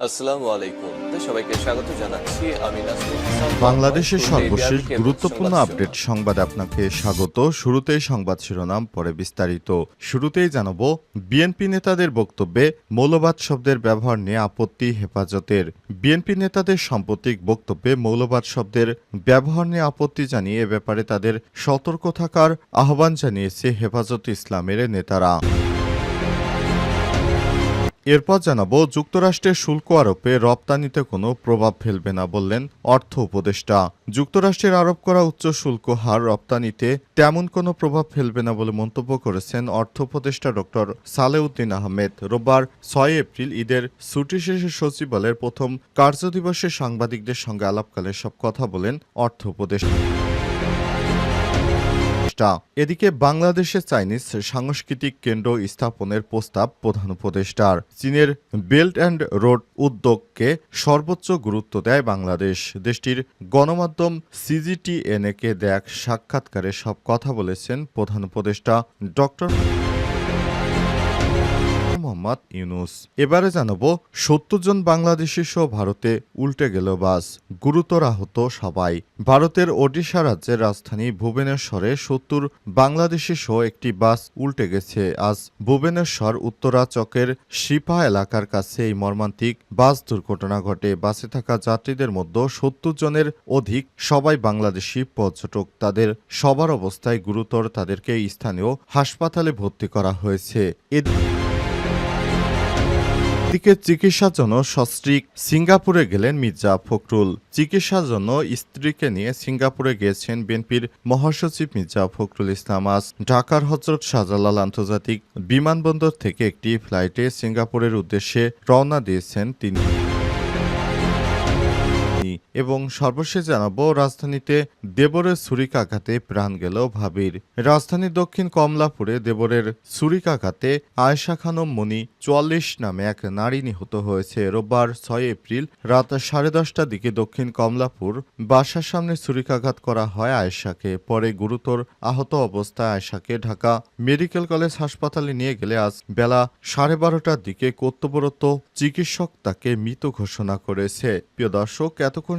আসসালামু আলাইকুম। সবাইকে স্বাগত জানাচ্ছি। আমি বাংলাদেশের সর্বশেষ গুরুত্বপূর্ণ আপডেট সংবাদ আপনাকে স্বাগত। শুরুতেই সংবাদ শিরোনাম পরে বিস্তারিত। শুরুতেই জানাব বিএনপি নেতাদের বক্তব্যে মৌলবাদ শব্দের ব্যবহার নিয়ে আপত্তি হেফাজতের। বিএনপি নেতাদের সাম্প্রতিক বক্তব্যে মৌলবাদ শব্দের ব্যবহার নিয়ে আপত্তি জানিয়ে এ ব্যাপারে তাদের সতর্ক থাকার আহ্বান জানিয়েছে হেফাজত ইসলামের নেতারা। এরপর জানাব, যুক্তরাষ্ট্রের শুল্ক আরোপে রপ্তানিতে কোনো প্রভাব ফেলবে না বললেন অর্থ উপদেষ্টা। যুক্তরাষ্ট্রের আরোপ করা উচ্চ শুল্ক হার রপ্তানিতে তেমন কোনো প্রভাব ফেলবে না বলে মন্তব্য করেছেন অর্থ উপদেষ্টা ডক্টর সালেউদ্দিন আহমেদ। রোববার ছয় এপ্রিল ঈদের ছুটি শেষে সচিবালয়ের প্রথম কার্যদিবসে সাংবাদিকদের সঙ্গে আলাপকালে সব কথা বলেন অর্থ উপদেষ্টা। উপদেষ্টা। এদিকে বাংলাদেশে চাইনিজ সাংস্কৃতিক কেন্দ্র স্থাপনের প্রস্তাব প্রধান উপদেষ্টার। চীনের বেল্ট অ্যান্ড রোড উদ্যোগকে সর্বোচ্চ গুরুত্ব দেয় বাংলাদেশ। দেশটির গণমাধ্যম সিজিটিএনএকে দেখ সাক্ষাৎকারে সব কথা বলেছেন প্রধান উপদেষ্টা ডক্টর মোহাম্মদ ইউনুস। এবারে জানাব, সত্তর জন বাংলাদেশি সহ ভারতে উল্টে গেল বাস, গুরুতর আহত সবাই। ভারতের ওডিশা রাজ্যের রাজধানী ভুবনেশ্বরে সত্তর বাংলাদেশি সহ একটি বাস উল্টে গেছে। আজ ভুবনেশ্বর উত্তরা চকের শিপা এলাকার কাছে এই মর্মান্তিক বাস দুর্ঘটনা ঘটে। বাসে থাকা যাত্রীদের মধ্যে সত্তর জনের অধিক সবাই বাংলাদেশি পর্যটক। তাদের সবার অবস্থায় গুরুতর তাদেরকে স্থানীয় হাসপাতালে ভর্তি করা হয়েছে। এ- দিকে চিকিৎসার জন্য সস্ত্রীক সিঙ্গাপুরে গেলেন মির্জা ফখরুল। চিকিৎসার জন্য স্ত্রীকে নিয়ে সিঙ্গাপুরে গিয়েছেন বিএনপির মহাসচিব মির্জা ফখরুল ইসলাম। আজ ঢাকার হজরত শাহজালাল আন্তর্জাতিক বিমানবন্দর থেকে একটি ফ্লাইটে সিঙ্গাপুরের উদ্দেশ্যে রওনা দিয়েছেন তিনি। এবং সর্বশেষ জানাব, রাজধানীতে দেবরের ছুরিকাঘাতে প্রাণ গেল ভাবির। রাজধানীর দক্ষিণ কমলাপুরে দেবরের ছুরিকাঘাতে আয়েশা খানম মনি চুয়াল্লিশ নামে এক নারী নিহত হয়েছে। রোববার ছয় এপ্রিল রাত সাড়ে দশটার দিকে দক্ষিণ কমলাপুর বাসার সামনে ছুরিকাঘাত করা হয় আয়েশাকে। পরে গুরুতর আহত অবস্থায় আয়েশাকে ঢাকা মেডিকেল কলেজ হাসপাতালে নিয়ে গেলে আজ বেলা সাড়ে বারোটার দিকে কর্তব্যরত চিকিৎসক তাকে মৃত ঘোষণা করেছে। প্রিয় দর্শক, এতক্ষণ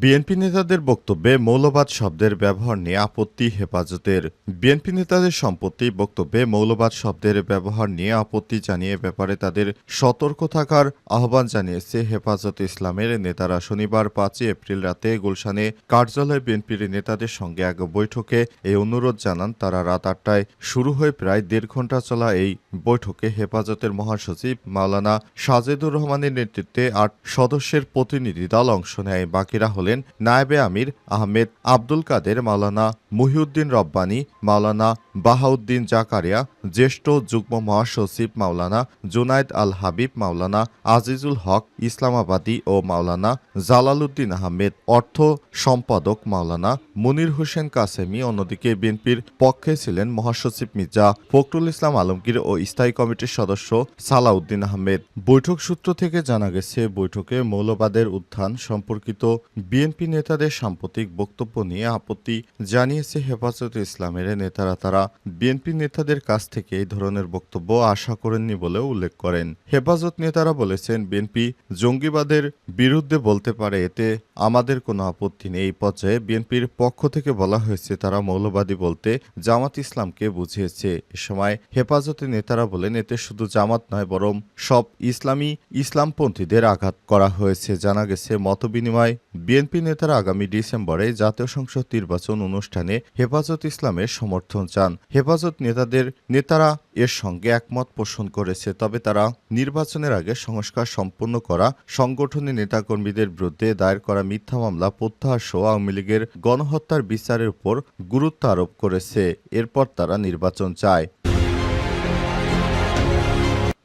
বিএনপি নেতাদের বক্তব্যে মৌলবাদ শব্দের ব্যবহার নিয়ে আপত্তি, হেফাজতের। বিএনপি নেতাদের সম্পত্তি, বক্তব্যে মৌলবাদ শব্দের ব্যবহার নিয়ে আপত্তি জানিয়ে ব্যাপারে তাদের সতর্ক থাকার আহ্বান জানিয়েছে হেফাজত ইসলামের নেতারা। শনিবার পাঁচই এপ্রিল রাতে গুলশানে কার্যালয়ে বিএনপির নেতাদের সঙ্গে এক বৈঠকে এই অনুরোধ জানান। তারা রাত আটটায় শুরু হয়ে প্রায় দেড় ঘণ্টা চলা এই বৈঠকে হেফাজতের মহাসচিব মাওলানা সাজেদুর রহমানের নেতৃত্বে আট সদস্যের প্রতিনিধি দল অংশ নেয়। বাকিরা হলেন নায়েবে আমির আহমেদ আব্দুল কাদের, মাওলানা মহিউদ্দিন রব্বানী, মাওলানা বাহাউদ্দিন জাকারিয়া, জ্যেষ্ঠ যুগ্ম মহাসচিব মাওলানা জুনায়েদ আল হাবিব, মাওলানা আজিজুল হক ইসলামাবাদী ও মাওলানা জালালউদ্দিন আহমেদ, অর্থ সম্পাদক মাওলানা মুনির হোসেন কাসেমি, অন্যদিকে বিএনপির পক্ষে ছিলেন মহাসচিব মির্জা ফখরুল ইসলাম আলমগীর ও স্থায়ী কমিটির সদস্য সালাউদ্দিন আহমেদ। বৈঠক সূত্র থেকে জানা গেছে, বৈঠকে মৌলবাদের উত্থান সম্পর্কিত বিএনপি নেতাদের সাম্প্রতিক বক্তব্য নিয়ে আপত্তি জানিয়েছে হেফাজত ইসলামের নেতারা। তারা বিএনপি নেতাদের কাছ থেকে এই ধরনের বক্তব্য আশা করেননি বলেও উল্লেখ করেন। হেফাজত নেতারা বলেছেন, বিএনপি জঙ্গিবাদের বিরুদ্ধে বলতে পারে, এতে আমাদের কোনো আপত্তি নেই। এই পর্যায়ে বিএনপির পক্ষ থেকে বলা হয়েছে, তারা মৌলবাদী বলতে জামাত ইসলামকে বুঝিয়েছে। এ সময় হেফাজতের নেতারা বলেন, এতে শুধু জামাত নয়, বরং সব ইসলামী ইসলামপন্থীদের আঘাত করা হয়েছে। জানা গেছে, মতবিনিময় বিএনপি নেতারা আগামী ডিসেম্বরে জাতীয় সংসদ নির্বাচন অনুষ্ঠানে হেফাজত ইসলামের সমর্থন চান। হেফাজত নেতাদের, নেতারা এর সঙ্গে একমত পোষণ করেছে, তবে তারা নির্বাচনের আগে সংস্কার সম্পন্ন করা, সংগঠনের নেতাকর্মীদের বিরুদ্ধে দায়ের করা মিথ্যা মামলা প্রত্যাহার সহ আওয়ামী লীগের গণহত্যার বিচারের উপর গুরুত্ব আরোপ করেছে। এরপর তারা নির্বাচন চায়।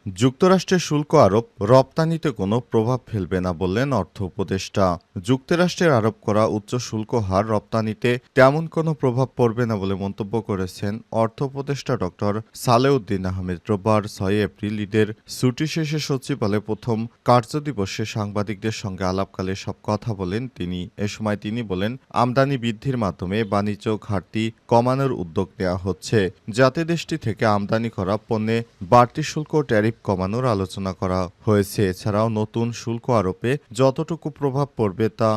যুক্তরাষ্ট্রের শুল্ক আরোপ, রপ্তানিতে কোনো প্রভাব ফেলবে না বললেন অর্থ উপদেষ্টা। যুক্তরাষ্ট্রের আরোপ করা উচ্চ শুল্ক হার রপ্তানিতে তেমন কোনো প্রভাব পড়বে না বলে মন্তব্য করেছেন অর্থ উপদেষ্টা ডক্টর সালেউদ্দিন আহমেদ। রোববার ছয় এপ্রিল ঈদের ছুটি শেষে সচিবালয়ে প্রথম কার্যদিবসে সাংবাদিকদের সঙ্গে আলাপকালে সব কথা বলেন তিনি। এ সময় তিনি বলেন, আমদানি বৃদ্ধির মাধ্যমে বাণিজ্য ঘাটতি কমানোর উদ্যোগ নেওয়া হচ্ছে। যাতে দেশটি থেকে আমদানি করা পণ্যে বাড়তি শুল্ক ট্যারিফ কমানোর আলোচনা করা হয়েছে। এছাড়াও নতুন শুল্ক আরোপে যতটুকু প্রভাব পড়বে তা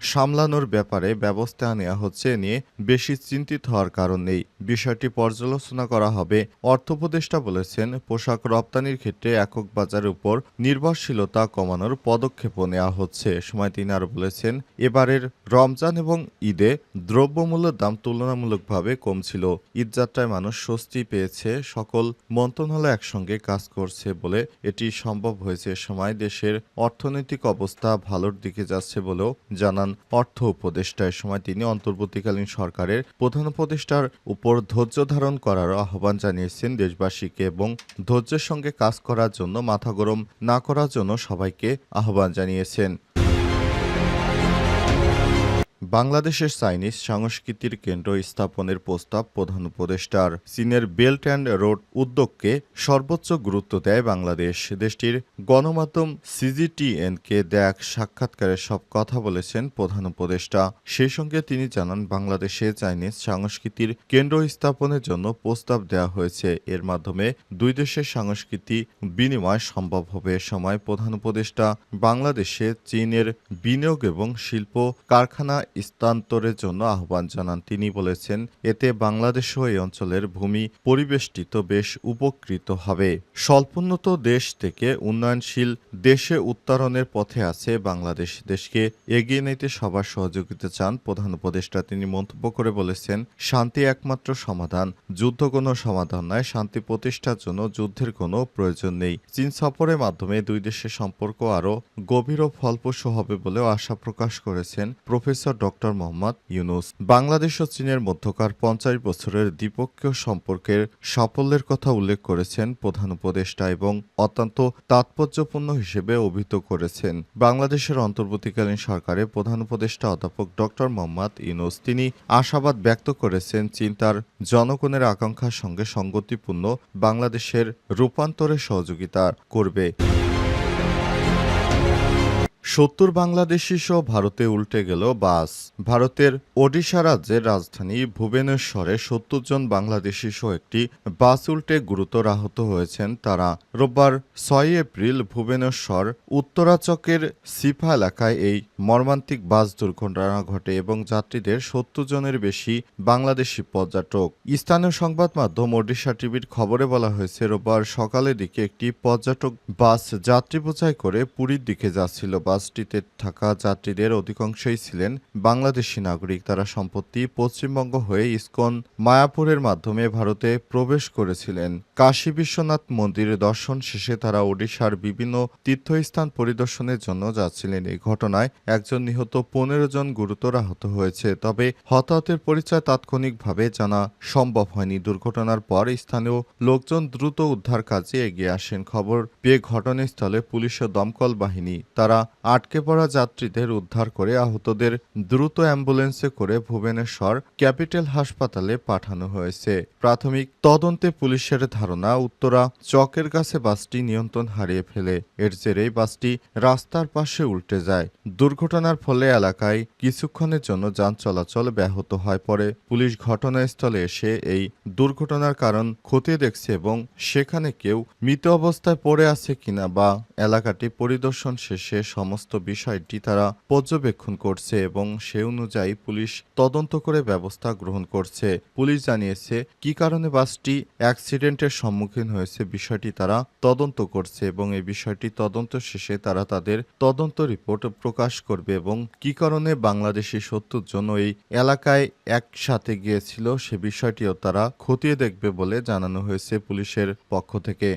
সামলানোর ব্যাপারে ব্যবস্থা নেওয়া হচ্ছে নিয়ে বেশি চিন্তিত হওয়ার কারণ নেই। বিষয়টি পর্যালোচনা করা হবে, অর্থ উপদেষ্টা বলেছেন। পোশাক রপ্তানির ক্ষেত্রে একক বাজারের উপর নির্ভরশীলতা কমানোর পদক্ষেপও নেওয়া হচ্ছে। সময় তিনি আরও বলেছেন, এবারের রমজান এবং ঈদে দ্রব্যমূল্যের দাম তুলনামূলকভাবে কম ছিল। ঈদযাত্রায় মানুষ স্বস্তি পেয়েছে। সকল মন্ত্রণালয় একসঙ্গে কাজ করছে বলে এটি সম্ভব হয়েছে সময় দেশের অর্থনৈতিক অবস্থা ভালোর দিকে যাচ্ছে বলেও জানান অর্থ উপদেষ্টা। সময় তিনি অন্তর্বর্তীকালীন সরকারের প্রধান উপদেষ্টার উপর ধৈর্য ধারণ করার আহ্বান জানিয়েছেন দেশবাসীকে এবং ধৈর্যের সঙ্গে কাজ করার জন্য মাথা গরম না করার জন্য সবাইকে আহ্বান জানিয়েছেন। বাংলাদেশের চাইনিজ সংস্কৃতির কেন্দ্র স্থাপনের প্রস্তাব প্রধান উপদেষ্টার। চীনের বেল্ট অ্যান্ড রোড উদ্যোগকে সর্বোচ্চ গুরুত্ব দেয় বাংলাদেশ। দেশটির গণমাধ্যম সিজিটিএনকে দেয়া এক সাক্ষাৎকারে সব কথা বলেছেন প্রধান উপদেষ্টা। সেই সঙ্গে তিনি জানান, বাংলাদেশে চাইনিজ সংস্কৃতির কেন্দ্র স্থাপনের জন্য প্রস্তাব দেওয়া হয়েছে। এর মাধ্যমে দুই দেশের সংস্কৃতি বিনিময় সম্ভব হবে। সময় প্রধান উপদেষ্টা বাংলাদেশে চীনের বিনিয়োগ এবং শিল্প কারখানা স্থানান্তরের জন্য আহ্বান জানান। তিনি বলেছেন, এতে বাংলাদেশও এই অঞ্চলের ভূমি পরিবেষ্টিত বেশ উপকৃত হবে। স্বল্পোন্নত দেশ থেকে উন্নয়নশীল দেশে উত্তরণের পথে আছে বাংলাদেশ। দেশকে এগিয়ে নিতে সবার সহযোগিতা চান প্রধান উপদেষ্টা। তিনি মন্তব্য করে বলেছেন, শান্তি একমাত্র সমাধান। যুদ্ধ কোনো সমাধান নয়, শান্তি প্রতিষ্ঠার জন্য যুদ্ধের কোনো প্রয়োজন নেই। চীন সফরের মাধ্যমে দুই দেশের সম্পর্ক আরও গভীর ও ফলপ্রসূ হবে বলেও আশা প্রকাশ করেছেন প্রফেসর ডক্টর মোহাম্মদ ইউনুস। বাংলাদেশ ও চীনের মধ্যকার পঞ্চাশ বছরের দ্বিপক্ষীয় সম্পর্কের সাফল্যের কথা উল্লেখ করেছেন প্রধান উপদেষ্টা এবং অত্যন্ত তাৎপর্যপূর্ণ হিসেবে অভিহিত করেছেন। বাংলাদেশের অন্তর্বর্তীকালীন সরকারের প্রধান উপদেষ্টা অধ্যাপক ডক্টর মোহাম্মদ ইউনুস। তিনি আশাবাদ ব্যক্ত করেছেন চীন তার জনগণের আকাঙ্ক্ষার সঙ্গে সঙ্গতিপূর্ণ বাংলাদেশের রূপান্তরে সহযোগিতা করবে। সত্তর বাংলাদেশি সহ ভারতে উল্টে গেল বাস। ভারতের ওডিশা রাজ্যের রাজধানী ভুবনেশ্বরে সত্তর জন বাংলাদেশি সহ একটি বাস উল্টে গুরুতর আহত হয়েছেন তারা। রোববার ছয় এপ্রিল ভুবনেশ্বর উত্তরাচকের সিফা এলাকায় এই মর্মান্তিক বাস দুর্ঘটনা ঘটে এবং যাত্রীদের সত্তর জনের বেশি বাংলাদেশি পর্যটক। স্থানীয় সংবাদ মাধ্যম ওডিশা টিভির খবরে বলা হয়েছে, রোববার সকালের দিকে একটি পর্যটক বাস যাত্রী বোঝাই করে পুরীর দিকে যাচ্ছিল। বাসটিতে থাকা যাত্রীদের অধিকাংশই ছিলেন বাংলাদেশি নাগরিক। তারা সম্প্রতি পশ্চিমবঙ্গ হয়ে ইসকন, মায়াপুরের মাধ্যমে ভারতে প্রবেশ করেছিলেন। কাশী বিশ্বনাথ মন্দিরে দর্শন শেষে তারা ওডিশার বিভিন্ন তীর্থস্থান পরিদর্শনের জন্য যাচ্ছিলেন। এই ঘটনায় একজন নিহত পনেরো জন গুরুতর আহত হয়েছে। তবে হতাহতের পরিচয় তাৎক্ষণিকভাবে জানা সম্ভব হয়নি। দুর্ঘটনার পর স্থানীয় লোকজন দ্রুত উদ্ধার কাজে এগিয়ে আসেন। খবর পেয়ে ঘটনাস্থলে পুলিশ ও দমকল বাহিনী, তারা আটকে পড়া যাত্রীদের উদ্ধার করে আহতদের দ্রুত অ্যাম্বুলেন্সে করে ভুবনেশ্বর ক্যাপিটাল হাসপাতালে পাঠানো হয়েছে। প্রাথমিক তদন্তে পুলিশের ধারণা, উত্তরা চকের কাছে বাসটি নিয়ন্ত্রণ হারিয়ে ফেলে। এর জেরেই বাসটি রাস্তার পাশে উল্টে যায়। দুর্ঘটনার ফলে এলাকায় কিছুক্ষণের জন্য যান চলাচল ব্যাহত হয়। পরে পুলিশ ঘটনাস্থলে এসে এই দুর্ঘটনার কারণ খতিয়ে দেখছে এবং সেখানে কেউ মৃত অবস্থায় পড়ে আছে কিনা বা এলাকাটি পরিদর্শন শেষে সমস্ত বিষয়টি তারা পর্যবেক্ষণ করছে এবং সে অনুযায়ী পুলিশ তদন্ত করে ব্যবস্থা গ্রহণ করছে। পুলিশ জানিয়েছে, কি কারণে বাসটি অ্যাক্সিডেন্টের সম্মুখীন হয়েছে বিষয়টি তারা তদন্ত করছে এবং এই বিষয়টি তদন্ত শেষে তারা তাদের তদন্ত রিপোর্ট প্রকাশ করবে এবং কি কারণে বাংলাদেশি সত্তর জন এই এলাকায় একসাথে গিয়েছিল সে বিষয়টিও তারা খতিয়ে দেখবে বলে জানানো হয়েছে পুলিশের পক্ষ থেকে।